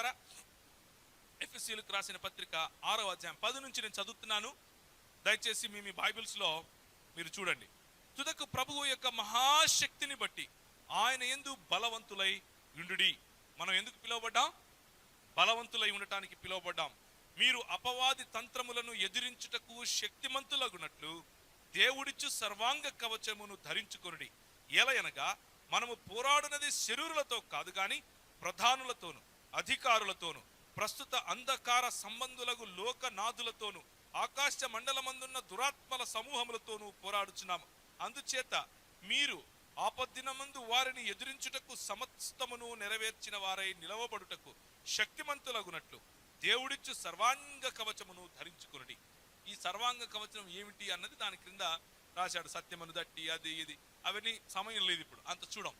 చదువుతారా ఎఫ్ఎస్సీలకు రాసిన పత్రిక ఆరో అధ్యాయం పది నుంచి నేను చదువుతున్నాను. దయచేసి మీ మీ బైబిల్స్లో మీరు చూడండి. తుదకు ప్రభువు యొక్క మహాశక్తిని బట్టి ఆయన ఎందు బలవంతులై ఉండుడి. మనం ఎందుకు పిలువబడ్డాం? బలవంతులై ఉండటానికి పిలువబడ్డాం. మీరు అపవాది తంత్రములను ఎదిరించుటకు శక్తిమంతులగునట్లు దేవుడిచ్చు సర్వాంగ కవచమును ధరించుకొనుడి. ఎలయనగా మనము పోరాడునది శరీరులతో కాదు కానీ ప్రధానులతోను. అధికారులతోనూ ప్రస్తుత అంధకార సంబంధులకు లోకనాథులతోనూ ఆకాశ మండలమందున్న దురాత్మల సమూహములతోనూ పోరాడుచున్నాము. అందుచేత మీరు ఆపద్దినమందు వారిని ఎదిరించుటకు సమస్తమును నెరవేర్చిన వారై నిలవబడుటకు శక్తిమంతులగునట్లు దేవుడిచ్చు సర్వాంగ కవచమును ధరించుకునుడి. ఈ సర్వాంగ కవచం ఏమిటి అన్నది దాని క్రింద రాశాడు. సత్యమను దట్టి అది ఇది. అవన్నీ సమయం లేదు ఇప్పుడు. అంత చూడం.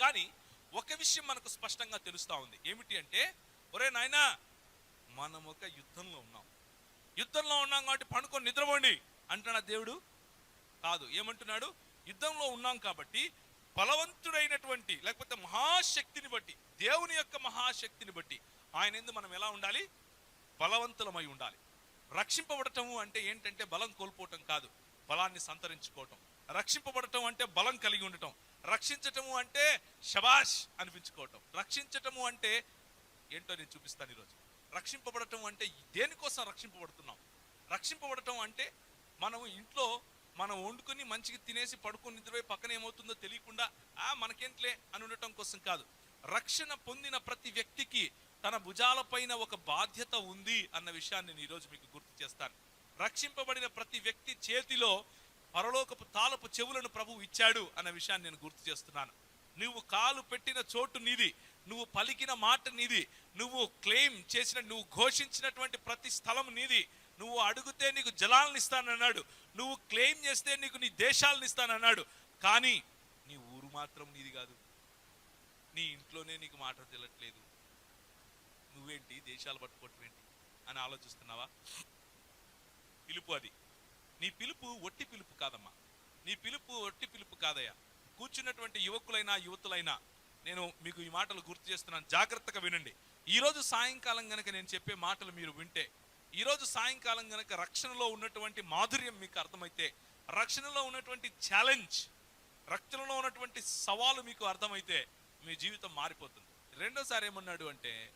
కానీ ఒక విషయం మనకు స్పష్టంగా తెలుస్తా ఉంది. ఏమిటి అంటే ఒరే నాయనా మనం ఒక యుద్ధంలో ఉన్నాం. యుద్ధంలో ఉన్నాం కాబట్టి పండుకొని నిద్రపోండి అంటున్నా దేవుడు కాదు. ఏమంటున్నాడు? యుద్ధంలో ఉన్నాం కాబట్టి బలవంతుడైనటువంటి లేకపోతే మహాశక్తిని బట్టి దేవుని యొక్క మహాశక్తిని బట్టి ఆయన ఎందు మనం ఎలా ఉండాలి? బలవంతులమై ఉండాలి. రక్షింపబడటము అంటే ఏంటంటే బలం కోల్పోవటం కాదు. బలాన్ని సంతరించుకోవటం. రక్షింపబడటం అంటే బలం కలిగి ఉండటం. రక్షించటము అంటే శబాష్ అనిపించుకోవటం. రక్షించటము అంటే ఏంటో నేను చూపిస్తాను ఈరోజు. రక్షింపబడటం అంటే దేనికోసం రక్షింపబడుతున్నాం? రక్షింపబడటం అంటే మనం ఇంట్లో మనం వండుకొని మంచిగా తినేసి పడుకొని నిద్రపోయి పక్కన ఏమవుతుందో తెలియకుండా ఆ మనకేంట్లే అని ఉండటం కోసం కాదు. రక్షణ పొందిన ప్రతి వ్యక్తికి తన భుజాలపైన ఒక బాధ్యత ఉంది అన్న విషయాన్ని నేను ఈరోజు మీకు గుర్తు చేస్తాను. రక్షింపబడిన ప్రతి వ్యక్తి చేతిలో పరలోకపు తాలపు చెవులను ప్రభువు ఇచ్చాడు అన్న విషయాన్ని నేను గుర్తు చేస్తున్నాను. నువ్వు కాలు పెట్టిన చోటు నీది నువ్వు పలికిన మాట నీది నువ్వు క్లెయిమ్ చేసిన నువ్వు ఘోషించినటువంటి ప్రతి స్థలం నీది. నువ్వు అడిగితే నీకు జలాలను ఇస్తానన్నాడు నువ్వు క్లెయిమ్ చేస్తే నీకు నీ దేశాలను ఇస్తానన్నాడు. కానీ నీ ఊరు మాత్రం నీది కాదు. నీ ఇంట్లోనే నీకు మాట తెలట్లేదు. నువ్వేంటి? దేశాలు పట్టుకోవటం ఏంటి? అని ఆలోచిస్తున్నావా? పిలుపు అది. నీ పిలుపు ఒట్టి పిలుపు కాదమ్మా. నీ పిలుపు ఒట్టి పిలుపు కాదయ్యా. కూర్చున్నటువంటి యువకులైనా యువతులైనా నేను మీకు ఈ మాటలు గుర్తు చేస్తున్నాను. జాగ్రత్తగా వినండి. ఈరోజు సాయంకాలం గనక నేను చెప్పే మాటలు మీరు వింటే ఈరోజు సాయంకాలం గనక రక్షణలో ఉన్నటువంటి మాధుర్యం మీకు అర్థమైతే రక్షణలో ఉన్నటువంటి ఛాలెంజ్ రక్షణలో ఉన్నటువంటి సవాలు మీకు అర్థమైతే మీ జీవితం మారిపోతుంది. రెండోసారి ఏమన్నాడు అంటే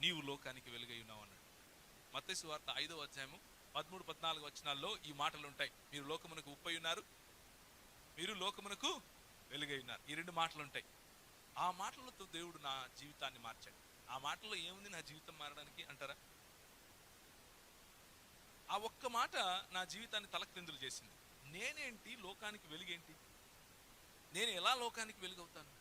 నీవు లోకానికి వెలుగై ఉన్నావు అన్నాడు. మత్తయి వార్త ఐదో అధ్యాయము పదమూడు పద్నాలుగు వచనాల్లో ఈ మాటలు ఉంటాయి మీరు లోకమునకు ఉప్పై ఉన్నారు. మీరు లోకమునకు వెలుగై ఉన్నారు. ఈ రెండు మాటలు ఉంటాయి ఆ మాటలతో దేవుడు నా జీవితాన్ని మార్చాడు. ఆ మాటల్లో ఏముంది నా జీవితం మారడానికి అంటారా? ఆ ఒక్క మాట నా జీవితాన్ని తలక్రిందులు చేసింది. నేనేంటి? లోకానికి వెలుగేంటి? నేను ఎలా లోకానికి వెలుగవుతాను?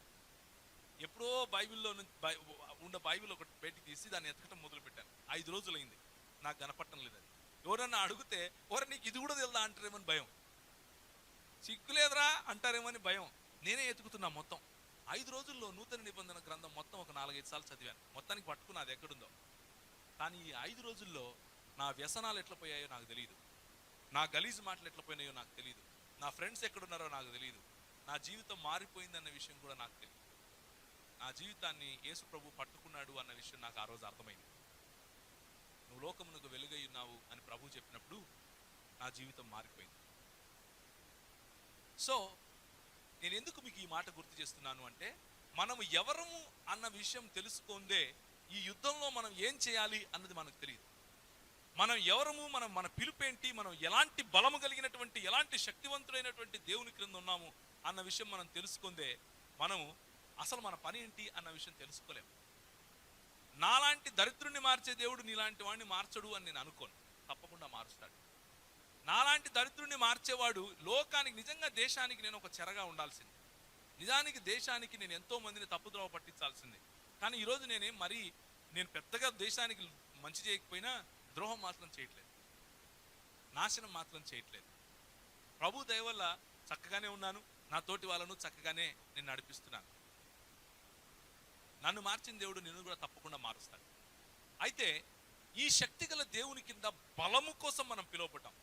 ఎప్పుడో బైబిల్లో నుంచి బై- ఉన్న బైబిల్ ఒకటి బయటికి తీసి దాన్ని ఎతకటం మొదలు పెట్టాను ఐదు రోజులైంది. నాకు కనపట్టం లేదు అది. ఎవరన్నా అడిగితే ఎవరు నీకు ఇది కూడా తెలుదా? అంటారేమని భయం. సిగ్గులేదురా అంటారేమని భయం. నేనే ఎతుకుతున్నా మొత్తం. ఐదు రోజుల్లో నూతన నిబంధన గ్రంథం మొత్తం ఒక నాలుగైదు సార్లు చదివాను. మొత్తానికి పట్టుకున్నా అది ఎక్కడుందో. కానీ ఈ ఐదు రోజుల్లో నా వ్యసనాలు ఎట్లా పోయాయో నాకు తెలియదు నా గలీజు మాటలు ఎట్లా పోయినాయో నాకు తెలియదు నా ఫ్రెండ్స్ ఎక్కడున్నారో నాకు తెలియదు నా జీవితం మారిపోయిందన్న విషయం కూడా నాకు తెలియదు నా జీవితాన్ని యేసు ప్రభు పట్టుకున్నాడు అన్న విషయం నాకు ఆ రోజు అర్థమైంది. నువ్వు లోకమునకు వెలుగై ఉన్నావు అని ప్రభు చెప్పినప్పుడు నా జీవితం మారిపోయింది. సో నేను ఎందుకు మీకు ఈ మాట గుర్తు చేస్తున్నాను అంటే మనము ఎవరము అన్న విషయం తెలుసుకుందే ఈ యుద్ధంలో మనం ఏం చేయాలి అన్నది మనకు తెలియదు. మనం ఎవరము మనం మన పిలుపేంటి మనం ఎలాంటి బలము కలిగినటువంటి ఎలాంటి శక్తివంతుడైనటువంటి దేవుని క్రింద ఉన్నాము అన్న విషయం మనం తెలుసుకుందే మనము అసలు మన పని ఏంటి అన్న విషయం తెలుసుకోలేము. నాలాంటి దరిద్రుని మార్చే దేవుడు నీలాంటి వాడిని మార్చడు అని నేను అనుకోను. తప్పకుండా మారుస్తాడు. నాలాంటి దరిద్రుని మార్చేవాడు లోకానికి నిజంగా దేశానికి నేను ఒక చెరగా ఉండాల్సింది. నిజానికి దేశానికి నేను ఎంతో మందిని తప్పుద్రోవ పట్టించాల్సింది. కానీ ఈరోజు నేనేం మరీ నేను పెద్దగా దేశానికి మంచి చేయకపోయినా ద్రోహం మాత్రం చేయట్లేదు. నాశనం మాత్రం చేయట్లేదు. ప్రభు దయవల్ల చక్కగానే ఉన్నాను. నా తోటి వాళ్ళను చక్కగానే నేను నడిపిస్తున్నాను. నన్ను మార్చిన దేవుడు నిన్ను కూడా తప్పకుండా మారుస్తాడు. అయితే ఈ శక్తి గల దేవుని కింద బలము కోసం మనం పిలువబడ్డాం.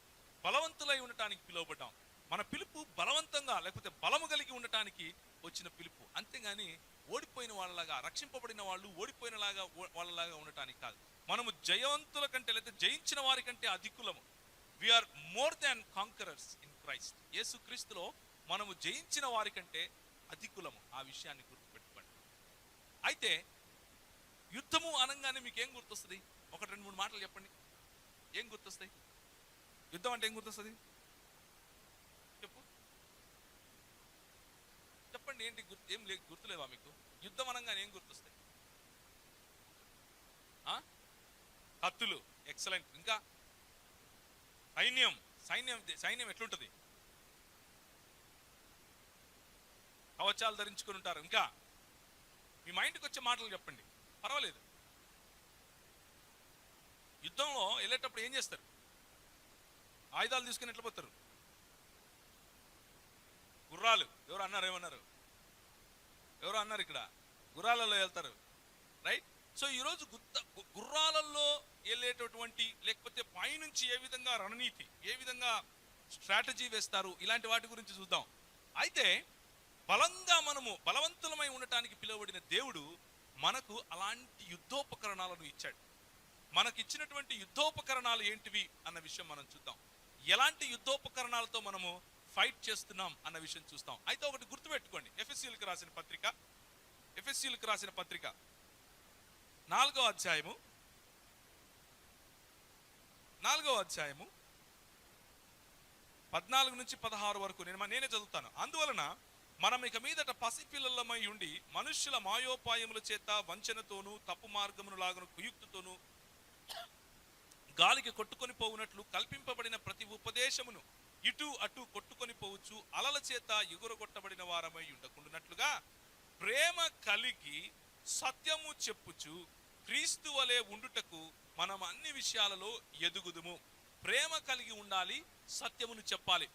బలవంతులై ఉండటానికి పిలువబడ్డాం. మన పిలుపు బలవంతంగా లేకపోతే బలము కలిగి ఉండటానికి వచ్చిన పిలుపు. అంతేగాని ఓడిపోయిన వాళ్ళలాగా రక్షింపబడిన వాళ్ళు ఓడిపోయినలాగా వాళ్ళలాగా ఉండటానికి కాదు. మనము జయవంతుల కంటే లేదా జయించిన వారి కంటే అధికులము. We are more than conquerors in Christ Yesu క్రీస్తులో మనము జయించిన వారి కంటే అధికులము ఆ విషయాన్ని అయితే యుద్ధము అనగానే మీకు ఏం గుర్తొస్తుంది? ఒకటి రెండు మూడు మాటలు చెప్పండి. ఏం గుర్తొస్తాయి యుద్ధం అంటే ఏం గుర్తొస్తుంది? చెప్పు. చెప్పండి ఏంటి గుర్తు ఏం లే గుర్తులేవా మీకు? యుద్ధం అనగానే ఏం గుర్తొస్తాయి ఆ? కత్తులు ఎక్సలెంట్. ఇంకా సైన్యం సైన్యం సైన్యం ఎట్లుంటది? కవచాలు ధరించుకుని ఉంటారు. ఇంకా మీ మైండ్కి వచ్చే మాటలు చెప్పండి. పర్వాలేదు. యుద్ధంలో వెళ్ళేటప్పుడు ఏం చేస్తారు? ఆయుధాలు తీసుకుని ఎట్లా పోతారు? గుర్రాలు. ఎవరు అన్నారు? ఏమన్నారు? ఎవరు అన్నారు ఇక్కడ? గుర్రాలలో వెళ్తారు. రైట్? సో ఈరోజు గుత్త గుర్రాలల్లో గుర్రాలలో వెళ్ళేటటువంటి లేకపోతే పైనుంచి ఏ విధంగా రణనీతి ఏ విధంగా స్ట్రాటజీ వేస్తారు? ఇలాంటి వాటి గురించి చూద్దాం. అయితే బలంగా మనము బలవంతులమై ఉండటానికి పిలువబడిన దేవుడు మనకు అలాంటి యుద్ధోపకరణాలను ఇచ్చాడు. మనకిచ్చినటువంటి యుద్ధోపకరణాలు ఏంటివి అన్న విషయం మనం చూద్దాం. ఎలాంటి యుద్ధోపకరణాలతో మనము ఫైట్ చేస్తున్నాం అన్న విషయం చూస్తాం. అయితే ఒకటి గుర్తుపెట్టుకోండి. ఎఫ్ఎస్సీలకు రాసిన పత్రిక ఎఫ్ఎస్సీలకు రాసిన పత్రిక నాలుగో అధ్యాయము నాలుగో అధ్యాయము పద్నాలుగు నుంచి పదహారు వరకు నేను నేనే చదువుతాను. అందువలన మనం ఇక మీదట పసిపిల్లలమై ఉండి మనుష్యుల మాయోపాయముల చేత వంచనతోనూ తప్పు మార్గమును లాగును కుయుక్తితోనూ గాలికి కొట్టుకొని పోవునట్లు కల్పింపబడిన ప్రతి ఉపదేశమును ఇటు అటు కొట్టుకొని పోవచ్చు అలల చేత ఎగురగొట్టబడిన వారమై ఉండకుండానట్లుగా ప్రేమ కలిగి సత్యము చెప్పుచు క్రీస్తు వలె ఉండుటకు మనం అన్ని విషయాలలో ఎదుగుదుము. ప్రేమ కలిగి ఉండాలి సత్యమును చెప్పాలి.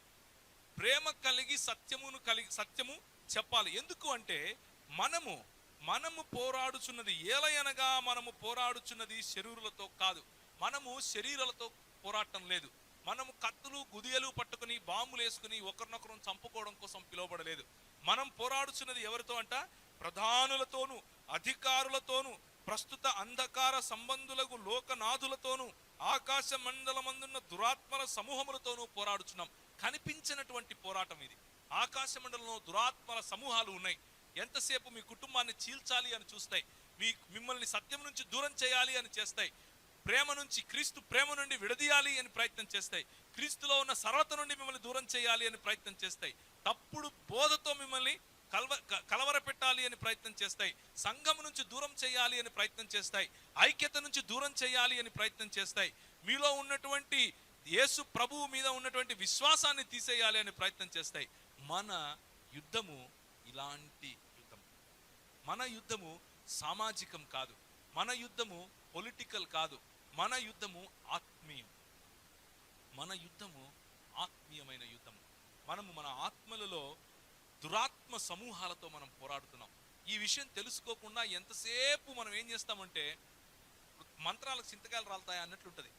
ప్రేమ కలిగి సత్యమును కలిగి సత్యము చెప్పాలి. ఎందుకు అంటే మనము మనము పోరాడుచున్నది ఏలయనగా మనము పోరాడుచున్నది శరీరులతో కాదు. మనము శరీరాలతో పోరాటం లేదు. మనము కత్తులు గుదియలు పట్టుకుని బాంబులు వేసుకుని ఒకరినొకరు చంపుకోవడం కోసం పిలువబడలేదు. మనం పోరాడుచున్నది ఎవరితో అంట? ప్రధానులతోనూ అధికారులతోనూ ప్రస్తుత అంధకార సంబంధులకు లోకనాథులతోనూ ఆకాశ మండలమందున్న దురాత్మల సమూహములతోనూ పోరాడుచున్నాం. కనిపించినటువంటి పోరాటం ఇది. ఆకాశ మండలంలో దురాత్మల సమూహాలు ఉన్నాయి. ఎంతసేపు మీ కుటుంబాన్ని చీల్చాలి అని చూస్తాయి. మీ మిమ్మల్ని సత్యం నుంచి దూరం చేయాలి అని చేస్తాయి. ప్రేమ నుంచి క్రీస్తు ప్రేమ నుండి విడదీయాలి అని ప్రయత్నం చేస్తాయి. క్రీస్తులో ఉన్న సరళత నుండి మిమ్మల్ని దూరం చేయాలి అని ప్రయత్నం చేస్తాయి. తప్పుడు బోధతో మిమ్మల్ని కలవ కలవర పెట్టాలి అని ప్రయత్నం చేస్తాయి. సంఘం నుంచి దూరం చేయాలి అని ప్రయత్నం చేస్తాయి. ఐక్యత నుంచి దూరం చేయాలి అని ప్రయత్నం చేస్తాయి. మీలో ఉన్నటువంటి యేసు ప్రభువు మీద ఉన్నటువంటి విశ్వాసాన్ని తీసేయాలి అని ప్రయత్నం చేస్తాయి. మన యుద్ధము ఇలాంటి యుద్ధం. మన యుద్ధము సామాజికం కాదు. మన యుద్ధము పొలిటికల్ కాదు. మన యుద్ధము ఆత్మీయం. మన యుద్ధము ఆత్మీయమైన యుద్ధము మనము మన ఆత్మలలో దురాత్మ సమూహాలతో మనం పోరాడుతున్నాం. ఈ విషయం తెలుసుకోకుండా ఎంతసేపు మనం ఏం చేస్తామంటే మంత్రాలకు చింతకాయలు రాలుతాయి అన్నట్లుంటది.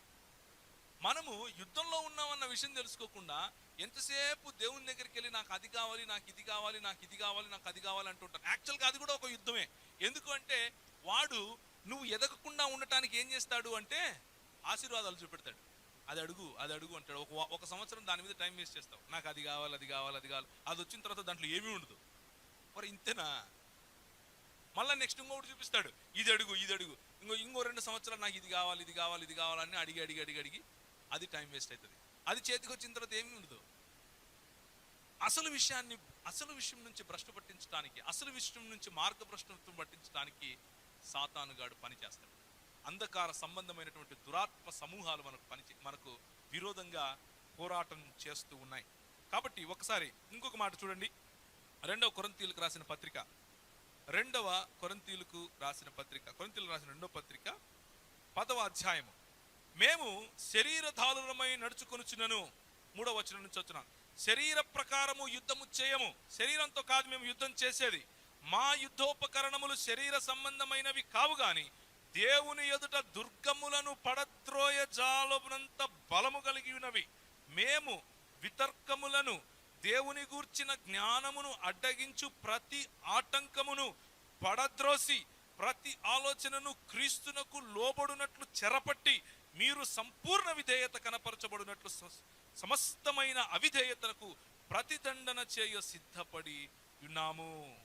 మనము యుద్ధంలో ఉన్నామన్న విషయం తెలుసుకోకుండా ఎంతసేపు దేవుని దగ్గరికి వెళ్ళి నాకు అది కావాలి నాకు ఇది కావాలి నాకు ఇది కావాలి నాకు అది కావాలి అంటుంటాను యాక్చువల్గా అది కూడా ఒక యుద్ధమే. ఎందుకంటే వాడు నువ్వు ఎదగకుండా ఉండటానికి ఏం చేస్తాడు అంటే ఆశీర్వాదాలు చూపెడతాడు. అది అడుగు అది అడుగు అంటాడు. ఒక ఒక సంవత్సరం దాని మీద టైం వేస్ట్ చేస్తావు. నాకు అది కావాలి అది కావాలి అది కావాలి. అది వచ్చిన తర్వాత దాంట్లో ఏమీ ఉండదు. మరి ఇంతేనా? మళ్ళీ నెక్స్ట్ ఇంకొకటి చూపిస్తాడు. ఇది అడుగు ఇది అడుగు. ఇంకో ఇంకో రెండు సంవత్సరాలు నాకు ఇది కావాలి ఇది కావాలి ఇది కావాలని అడిగి అడిగి అడిగి అడిగి అది టైం వేస్ట్ అవుతుంది. అది చేతికి వచ్చిన తర్వాత ఏమీ ఉండదు. అసలు విషయాన్ని అసలు విషయం నుంచి భ్రష్టు పట్టించడానికి అసలు విషయం నుంచి మార్గభ్రష్టత్వం పట్టించడానికి సాతానుగాడు పని చేస్తాడు. అంధకార సంబంధమైనటువంటి దురాత్మ సమూహాలు మనకు పని మనకు విరోధంగా పోరాటం చేస్తూ ఉన్నాయి. కాబట్టి ఒకసారి ఇంకొక మాట చూడండి. రెండవ కొరంతీలకు రాసిన పత్రిక. రెండవ కొరంతీలకు రాసిన పత్రిక. కొరంతీలకు రాసిన రెండవ పత్రిక. పదవ అధ్యాయము. మేము శరీరధారులమై నడుచుకొనుచున్నను. మూడవ వచనం నుంచి వచ్చిన శరీర ప్రకారము యుద్ధము చేయము. శరీరంతో కాదు మేము యుద్ధం చేసేది. మా యుద్ధోపకరణములు శరీర సంబంధమైనవి కావు గాని దేవుని ఎదుట దుర్గములను పడద్రోయ జాలమునంత బలము కలిగి ఉన్నవి. మేము వితర్కములను దేవుని గూర్చిన జ్ఞానమును అడ్డగించు ప్రతి ఆటంకమును పడద్రోసి ప్రతి ఆలోచనను క్రీస్తునకు లోబడునట్లు చెరపట్టి మీరు సంపూర్ణ విధేయత కనపరచబడినట్లు సమస్తమైన అవిధేయతలకు ప్రతిదండన చేయ సిద్ధపడి ఉన్నాము.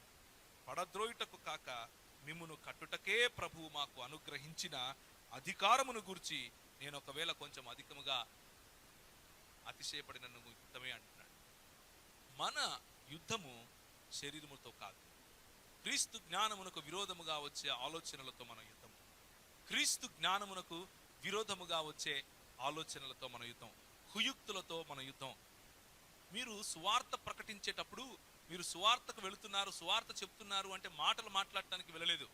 పడద్రోయుటకు కాక మిమ్మును కట్టుటకే ప్రభువు మాకు అనుగ్రహించిన అధికారమును గురించి నేను ఒకవేళ కొంచెం అధికముగా అతిశయపడిన యుద్ధమే అంటున్నాడు. మన యుద్ధము శరీరముతో కాదు. క్రీస్తు జ్ఞానమునకు విరోధముగా వచ్చే ఆలోచనలతో మన యుద్ధము. క్రీస్తు జ్ఞానమునకు విరోధముగా వచ్చే ఆలోచనలతో మన యుద్ధం కుయుక్తులతో మన యుద్ధం. మీరు సువార్త ప్రకటించేటప్పుడు మీరు సువార్తకు వెళుతున్నారు సువార్త చెప్తున్నారు అంటే మాటలు మాట్లాడటానికి వెళ్ళలేదు.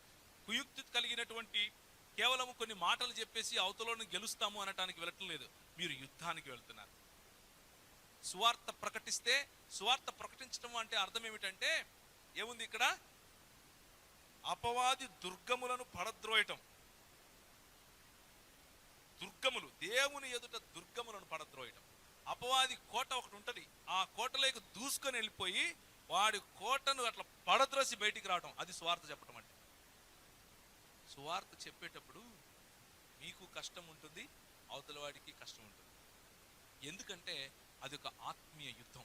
కుయుక్తి కలిగినటువంటి కేవలం కొన్ని మాటలు చెప్పేసి అవతలను గెలుస్తాము అనటానికి వెళ్ళటం లేదు. మీరు యుద్ధానికి వెళ్తున్నారు. సువార్త ప్రకటిస్తే సువార్త ప్రకటించడం అంటే అర్థం ఏమిటంటే ఏముంది ఇక్కడ? అపవాది దుర్గములను పడద్రోయటం. దుర్గములు దేవుని ఎదుట దుర్గములను పడద్రోయటం. అపవాది కోట ఒకటి ఉంటది. ఆ కోటలోకి దూసుకొని వెళ్ళిపోయి వాడి కోటను అట్లా పడద్రోసి బయటికి రావటం. అది స్వార్థ చెప్పటం అంటే. స్వార్థ చెప్పేటప్పుడు మీకు కష్టం ఉంటుంది అవతల వాడికి కష్టం ఉంటుంది. ఎందుకంటే అది ఒక ఆత్మీయ యుద్ధం.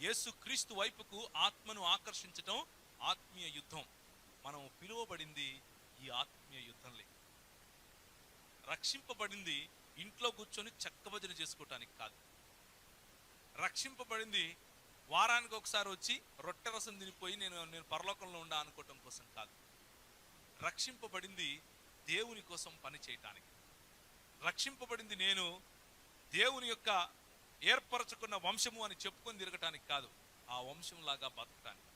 యేసు క్రీస్తు వైపుకు ఆత్మను ఆకర్షించటం ఆత్మీయ యుద్ధం. మనం పిలువబడింది ఈ ఆత్మీయ యుద్ధంలో. రక్షింపబడింది ఇంట్లో కూర్చొని చక్కభజన చేసుకోవటానికి కాదు. రక్షింపబడింది వారానికి ఒకసారి వచ్చి రొట్టె రసం తినిపోయి నేను నేను పరలోకంలో ఉండా అనుకోవటం కోసం కాదు. రక్షింపబడింది దేవుని కోసం పని చేయటానికి. రక్షింపబడింది నేను దేవుని యొక్క ఏర్పరచుకున్న వంశము అని చెప్పుకొని తిరగటానికి కాదు ఆ వంశంలాగా బతకటానికి.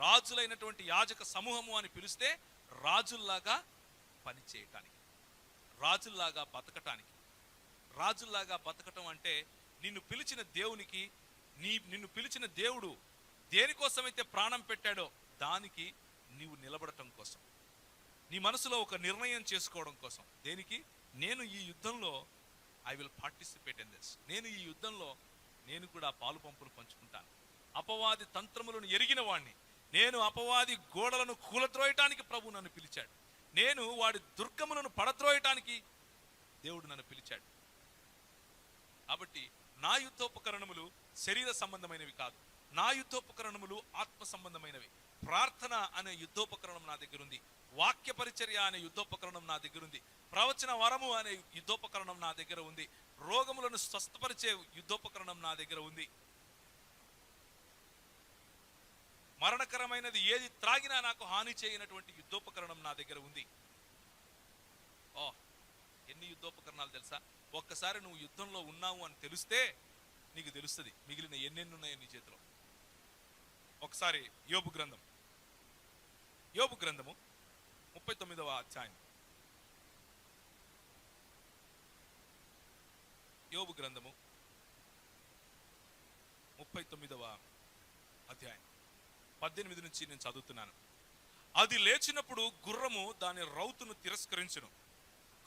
రాజులైనటువంటి యాజక సమూహము అని పిలిస్తే రాజుల్లాగా పని చేయటానికి. రాజుల్లాగా బతకటానికి. రాజుల్లాగా బతకటం అంటే నిన్ను పిలిచిన దేవునికి నీ నిన్ను పిలిచిన దేవుడు దేనికోసమైతే ప్రాణం పెట్టాడో దానికి నీవు నిలబడటం కోసం. నీ మనసులో ఒక నిర్ణయం చేసుకోవడం కోసం. దేనికి? నేను ఈ యుద్ధంలో I will participate in this నేను ఈ యుద్ధంలో నేను కూడా పాలు పంపులు పంచుకుంటాను. అపవాది తంత్రములను ఎరిగిన వాణ్ణి. నేను అపవాది గోడలను కూలత్రోయటానికి ప్రభు నన్ను పిలిచాడు. నేను వాడి దుర్గములను పడద్రోయటానికి దేవుడు నన్ను పిలిచాడు. కాబట్టి నా యుద్ధోపకరణములు శరీర సంబంధమైనవి కాదు. నా యుద్ధోపకరణములు ఆత్మ సంబంధమైనవి. ప్రార్థన అనే యుద్ధోపకరణం నా దగ్గర ఉంది వాక్య పరిచర్య అనే యుద్ధోపకరణం నా దగ్గర ఉంది ప్రవచన వరము అనే యుద్ధోపకరణం నా దగ్గర ఉంది. రోగములను స్వస్థపరిచే యుద్ధోపకరణం నా దగ్గర ఉంది. మరణకరమైనది ఏది త్రాగినా నాకు హాని చేయనటువంటి యుద్ధోపకరణం నా దగ్గర ఉంది. ఓ ఎన్ని యుద్ధోపకరణాలు తెలుసా? ఒక్కసారి నువ్వు యుద్ధంలో ఉన్నావు అని తెలిస్తే నీకు తెలుస్తుంది. మిగిలిన ఎన్నెన్ని ఉన్నాయో నీ చేతిలో. ఒకసారి యోబు గ్రంథం. యోబు గ్రంథము ముప్పై తొమ్మిదవ అధ్యాయం. యోబు గ్రంథము ముప్పై తొమ్మిదవ అధ్యాయం. పద్దెనిమిది నుంచి నేను చదువుతున్నాను. అది లేచినప్పుడు గుర్రము దాని రౌతును తిరస్కరించును.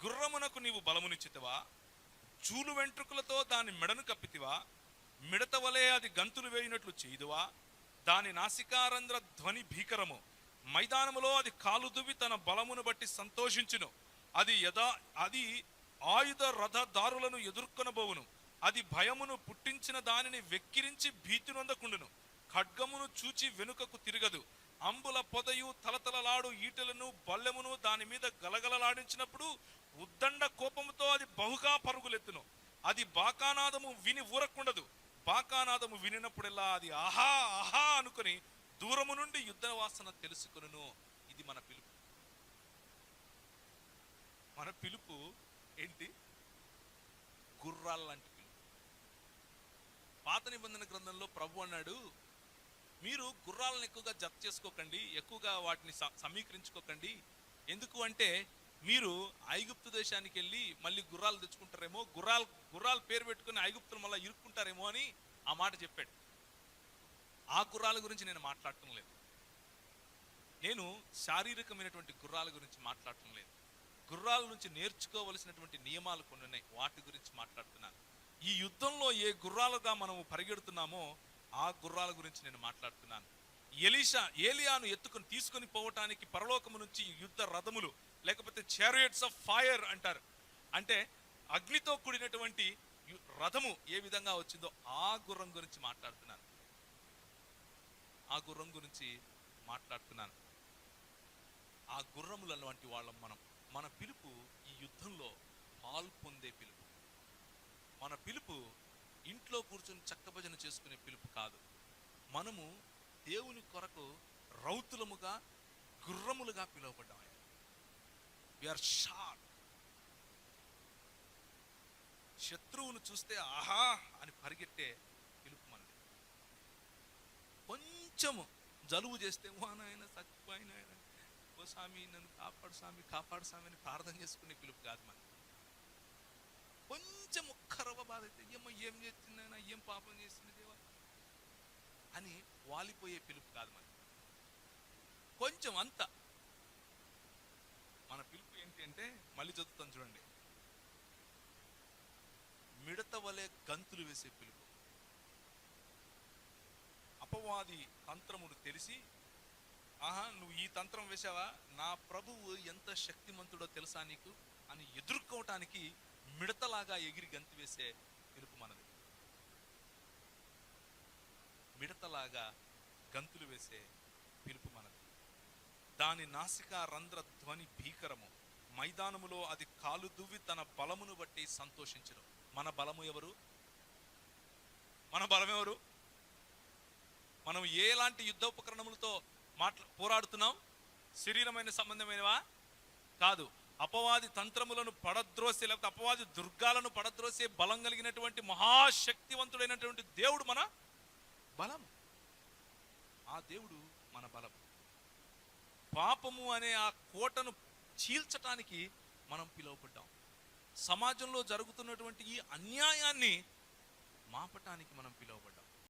గుర్రమునకు నీవు బలమునిచ్చితివా చూలు వెంట్రుకలతో దాని మెడను కప్పితివా? మిడత వలె అది గంతులు వేయినట్లు చేయుదువా? దాని నాసికారంధ్ర ధ్వని భీకరము. మైదానములో అది కాలు దువ్వి తన బలమును బట్టి సంతోషించును. అది యథా అది ఆయుధ రథదారులను ఎదుర్కొనబోవును. అది భయమును పుట్టించిన దానిని వెక్కిరించి భీతి నొందకుండును ఖడ్గమును చూచి వెనుకకు తిరగదు. అంబుల పొదయు తలతలలాడు ఈటలను బల్లెమును దాని మీద గలగలలాడించినప్పుడు ఉద్దండ కోపముతో అది బహుగా పరుగులెత్తును. అది బాకానాదము విని ఊరకుండదు. బాకానాదము వినినప్పుడెల్లా అది ఆహా ఆహా అనుకొని దూరము నుండి యుద్ధ వాసన తెలుసుకును ఇది మన పిలుపు. మన పిలుపు ఏంటి? గుర్రాల లాంటి పిలుపు. పాత నిబంధన గ్రంథంలో ప్రభు అన్నాడు మీరు గుర్రాలను ఎక్కువగా జత చేసుకోకండి ఎక్కువగా వాటిని సమీకరించుకోకండి. ఎందుకు అంటే మీరు ఐగుప్తు దేశానికి వెళ్ళి మళ్ళీ గుర్రాలు తెచ్చుకుంటారేమో గుర్రాలు గుర్రాలు పేరు పెట్టుకుని ఐగుప్తులు మళ్ళీ ఇరుక్కుంటారేమో అని ఆ మాట చెప్పాడు. ఆ గుర్రాల గురించి నేను మాట్లాడటం లేదు. నేను శారీరకమైనటువంటి గుర్రాల గురించి మాట్లాడటం లేదు. గుర్రాల నుంచి నేర్చుకోవలసినటువంటి నియమాలు కొన్ని ఉన్నాయి. వాటి గురించి మాట్లాడుతున్నాను. ఈ యుద్ధంలో ఏ గుర్రాలుగా మనము పరిగెడుతున్నామో ఆ గుర్రాల గురించి నేను మాట్లాడుతున్నాను. ఎలీషా ఏలియాను ఎత్తుకొని తీసుకొని పోవటానికి పరలోకము నుంచి యుద్ధ రథములు లేకపోతే చారియట్స్ ఆఫ్ ఫైర్ అంటారు. అంటే అగ్నితో కూడినటువంటి రథము ఏ విధంగా వచ్చిందో ఆ గుర్రం గురించి మాట్లాడుతున్నాను. ఆ గుర్రం గురించి మాట్లాడుతున్నాను. ఆ గుర్రముల వంటి వాళ్ళం మనం. మన పిలుపు ఈ యుద్ధంలో పాల్పొందే పిలుపు. మన పిలుపు ఇంట్లో కూర్చొని చక్కభజన చేసుకునే పిలుపు కాదు. మనము దేవుని కొరకు రౌతులముగా గుర్రములుగా పిలువబడ్డాం ఆర్ షార్ట్ శత్రువును చూస్తే ఆహా అని పరిగెట్టే పిలుపు మనది. కొంచెము జలుబు చేస్తే వానాయన నాయన ఓ స్వామి నన్ను కాపాడు స్వామి కాపాడు స్వామి అని ప్రార్థన చేసుకునే పిలుపు కాదు మనది. కొంచెం ఒక్కరవ బాధ అయితే ఏమో ఏం చేస్తుందైనా ఏం పాపం చేస్తుంది దేవా? అని వాలిపోయే పిలుపు కాదు మరి. కొంచెం అంత. మన పిలుపు ఏంటి అంటే మళ్ళీ చదువుతాను చూడండి. మిడత వలె గంతులు వేసే పిలుపు. అపవాది తంత్రమును తెలిసి ఆహా నువ్వు ఈ తంత్రం వేసావా నా ప్రభువు ఎంత శక్తిమంతుడో తెలుసా నీకు? అని ఎదుర్కోవటానికి మిడతలాగా ఎగిరి గంతు వేసే పిలుపు మనది. మిడతలాగా గంతులు వేసే పిలుపు మనది. దాని నాసిక రంధ్ర ధ్వని భీకరము. మైదానములో అది కాలు దువ్వి తన బలమును బట్టి సంతోషించను. మన బలము ఎవరు? మన బలం ఎవరు? మనం ఎలాంటి యుద్ధోపకరణములతో మాట్లా పోరాడుతున్నాం? శరీరమైన సంబంధమైనవా? కాదు. అపవాది తంత్రములను పడద్రోసే లేకపోతే అపవాది దుర్గాలను పడద్రోసే బలం కలిగినటువంటి మహాశక్తివంతుడైనటువంటి దేవుడు మన బలం. ఆ దేవుడు మన బలం. పాపము అనే ఆ కోటను చీల్చటానికి మనం పిలువబడ్డాం. సమాజంలో జరుగుతున్నటువంటి ఈ అన్యాయాన్ని మాపటానికి మనం పిలువబడ్డాం.